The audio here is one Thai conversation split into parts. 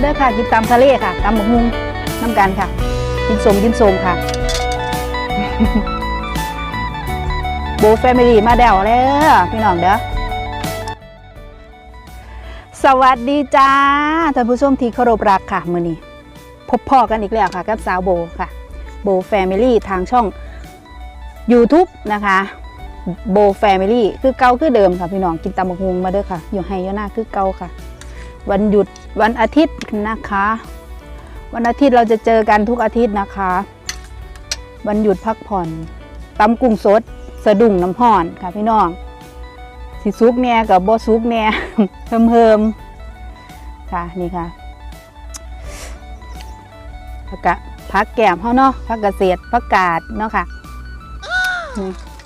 เด้อค่ะกินตำทะเลค่ะตำหมกฮุงน้ำกันค่ะ กินสมกินสมค่ะ โบแฟมิลี่มาแดวแล้วพี่น้องเด้อสวัสดีจ้าท่านผู้ชมที่เคารพรักค่ะมือนี้พบพ่อกันอีกแล้วค่ะกับสาวโบค่ะ โบแฟมิลี่ทางช่อง YouTube นะคะโบแฟมิลี่คือเก่าคือเดิมค่ะพี่น้องกินตำบักฮุงมาเด้อค่ะ อยู่ให้ยหน้าคือเก่าค่ะ วันหยุด วันอาทิตย์นะคะ วันอาทิตย์เราจะเจอกันทุกอาทิตย์นะคะ วันหยุดพักผ่อนตำกุ้งสด สะดุ้งน้ำห่อนค่ะพี่น้องสิซุกแหน่กับบซุกแหน่เพิ่มเพิ่มค่ะนี่ค่ะผักกะผักแก้มเขาเนาะผักกระเกษผักกาดเนาะค่ะ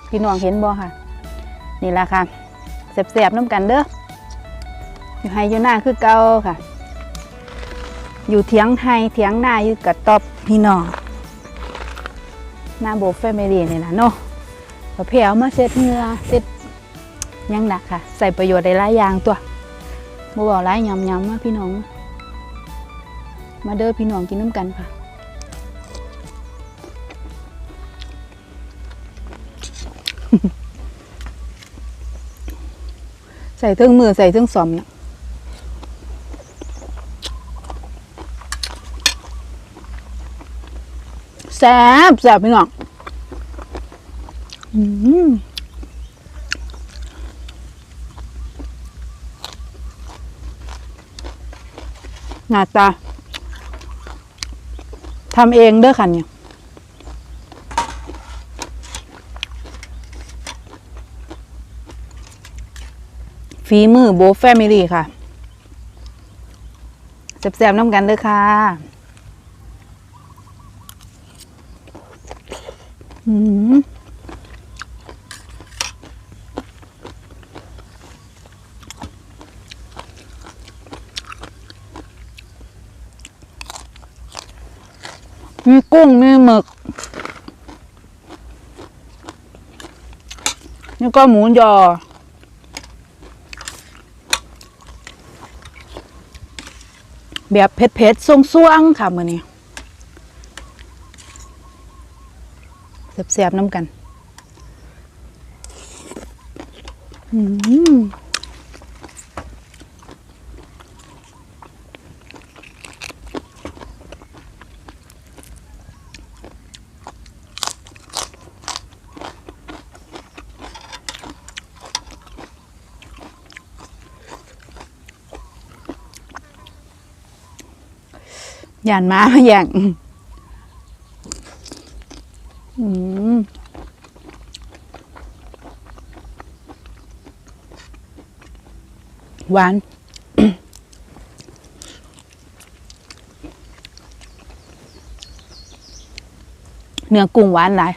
พี่น้องเห็นบ่ค่ะ นี่แหละค่ะแสบๆน้ำกันเด้ออยู่ไฮอยู่หน้าคือเก่าค่ะ อยู่เถียงไฮเถียงหน้าอยู่กับตอบพี่น้องหน้าโบแฟมิลี่นี่นะเนาะประเภทเอามาเซ็ดเหงือเซ็ดยังหนักค่ะ ใส่ประโยชน์ได้หลายอย่างตัวบ่บอกหลายยำยำมาพี่น้อง มาเด้อพี่น้องกินน้ำกันค่ะใส่เทิงมือใส่เทิงสอมเนี่ย แซ่บแซ่บพี่น้องอืมหน้าตาทำเองเด้อค่ะเนี่ยฝีมือโบแฟมิลี่ค่ะแซ่บๆน้ำกันเด้อค่ะ อืมมีกุ้ง มีหมึก แล้วก็หมูยอ แบบเผ็ดๆส่วงๆ ค่ะมือนี้ แซ่บๆน้ำกันอืมยานม้ามาอย่างอืม หวาน เนื้อกุ้งหวานหลาย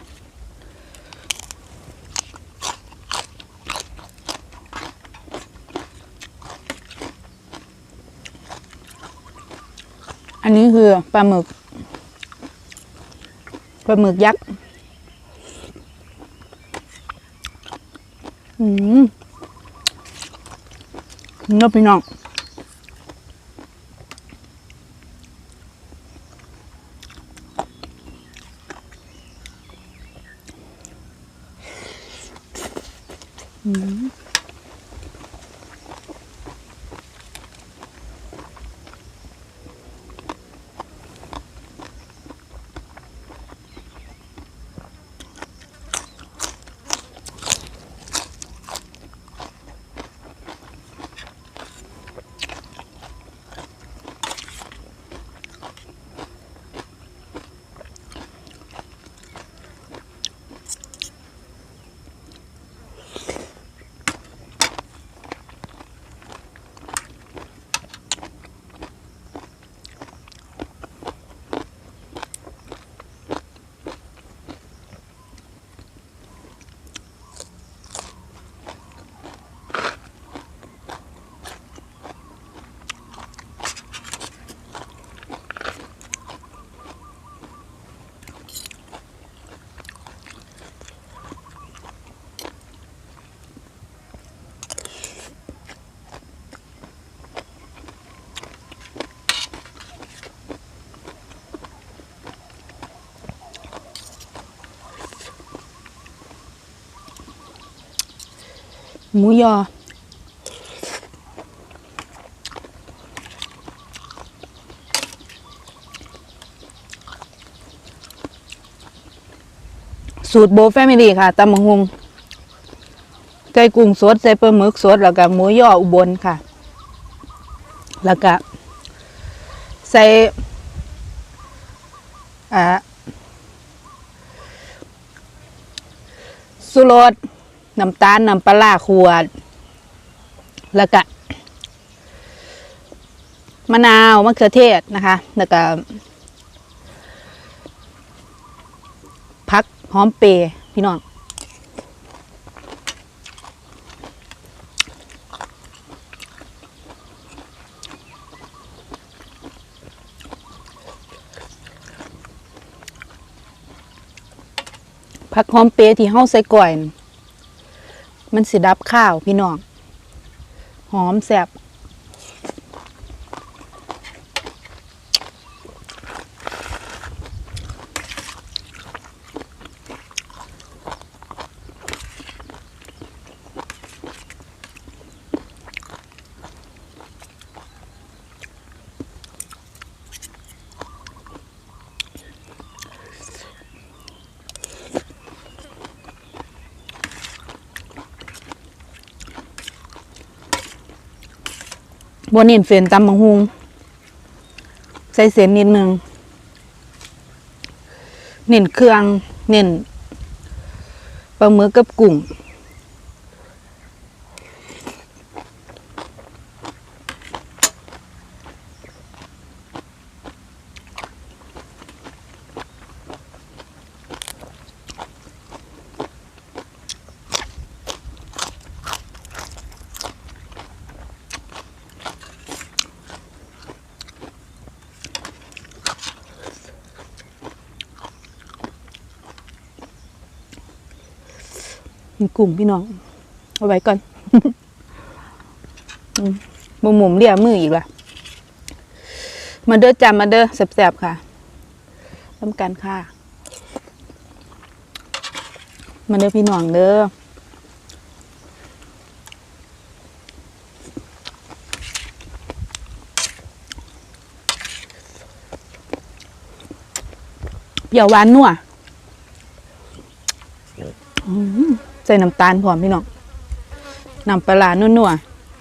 อันนี้คือปลาหมึกปลาหมึกยักษ์ อืม นบพี่น้อง อืม อ หมูยอ สูตรโบแฟมิลี่ค่ะตำมังฮุงไก่กุ้งสด ใส่ปลาหมึกสด แล้วก็หมูยออุบลค่ะ แล้วก็ใส่อ่าสุรส น้ำตาลน้ำปลาร้าขวด แล้วก็มะนาวมะเขือเทศนะคะ แล้วก็พักหอมเปรย์พี่น้องผักหอมเปรย์ที่เฮาใส่ก่อยน่ะ มันสิดับข้าวพี่น้อง หอมแสบ บนเน้นเส้นตำบังฮุงใส่เส้นนิดนึงเน้นเครื่อง เน้นปลาหมึกกับกุ้ง มีกุ้งพี่น้อง เอาไว้ก่อนมุมหมุมเรียมืออีกละมาเด้อจำมาเด้อแสบๆค่ะทำกันค่ะ มาเด้อพี่น้องเด้อเปรี้ยวหวานนัว ใส่น้ำตาลพร้อมพี่น้องน้ำปลาร้านัว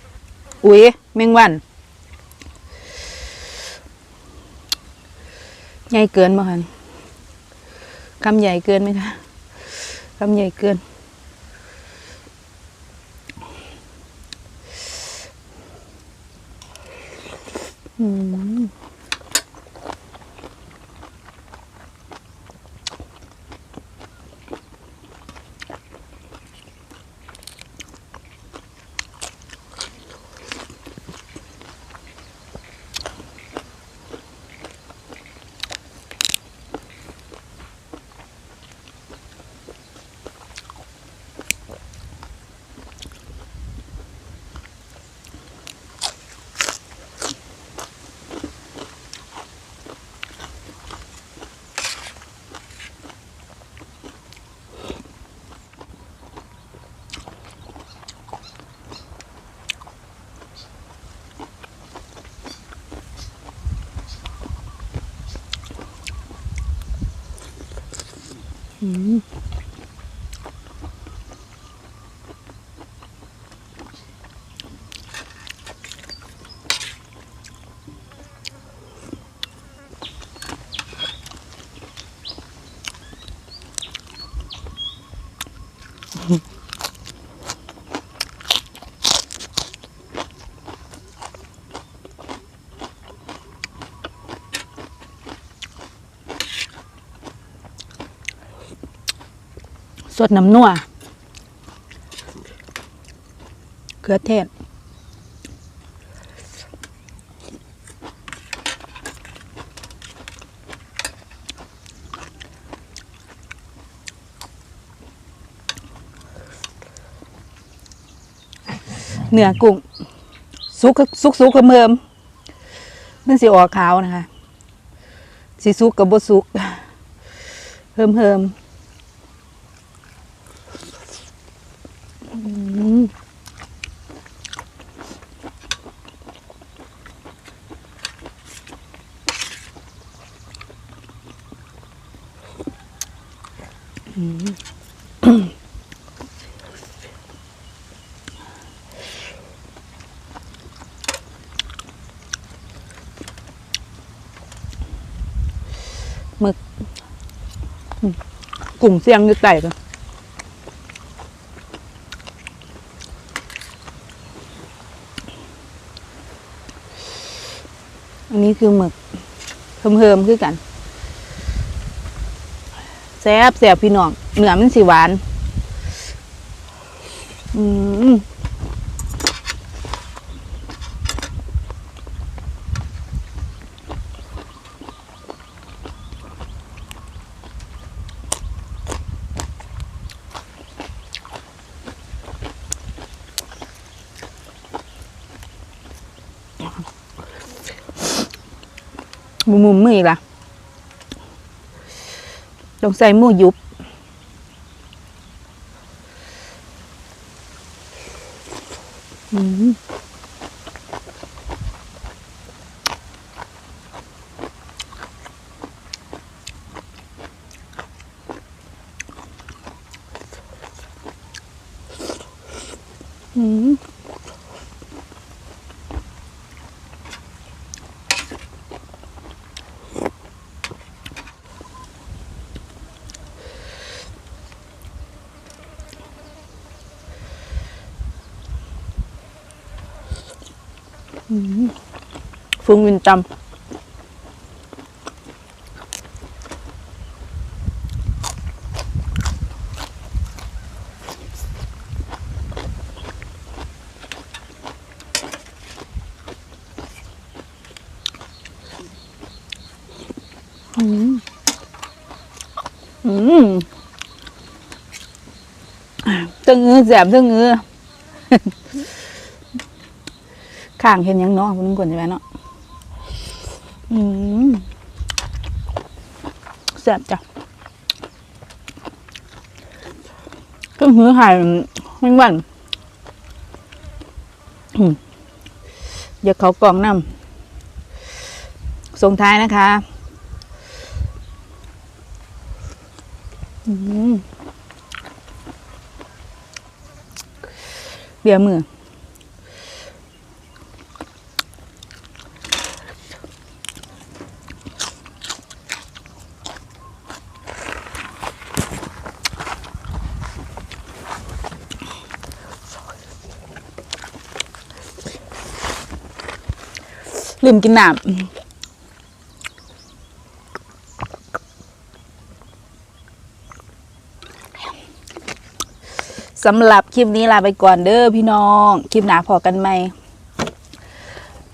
ๆอุ๊ยแมงวันใหญ่เกินบ่คะคำใหญ่เกินไหมคะคำใหญ่เกินอืม Mm-hmm. สดน้ำนัวเกลือเทศเนื้อกุ้งสุกสุกสุกกับเมิมมันสิออกขาวนะคะสิสุกกับบสุกเพิ่มเพิ่มม หมึกกลุ่มเสียงอยู่ใต้กันอันนี้คือหมึกเพิ่มๆคือกัน แซ่บแซ่บพี่น้องเนื้อมันสีหวาน อืมมุมมุมมืออีกล่ะ งใส่หมูยุบอืมอืมฟุ้ งวินจำอืมอืมตึงเงือแสบตึงเงือ ข้างเห็นยังเนาะคุณกวนใช่ไหมเนาะอืมแซ่บจ้ะก็หือหายไม่หวันอืมเดี๋ยวเขากล่องน้ำส่งท้ายนะคะอืมเบียมือ ลืมกินน้ำสำหรับคลิปนี้ลาไปก่อนเด้อพี่น้อง คลิปหนาพอกันไหม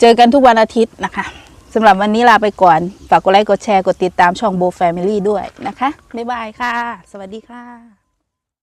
เจอกันทุกวันอาทิตย์นะคะสำหรับวันนี้ลาไปก่อน ฝากกดไลค์กดแชร์กดติดตามช่องโบแฟมิลี่ด้วยนะคะ บ๊ายบายค่ะ สวัสดีค่ะ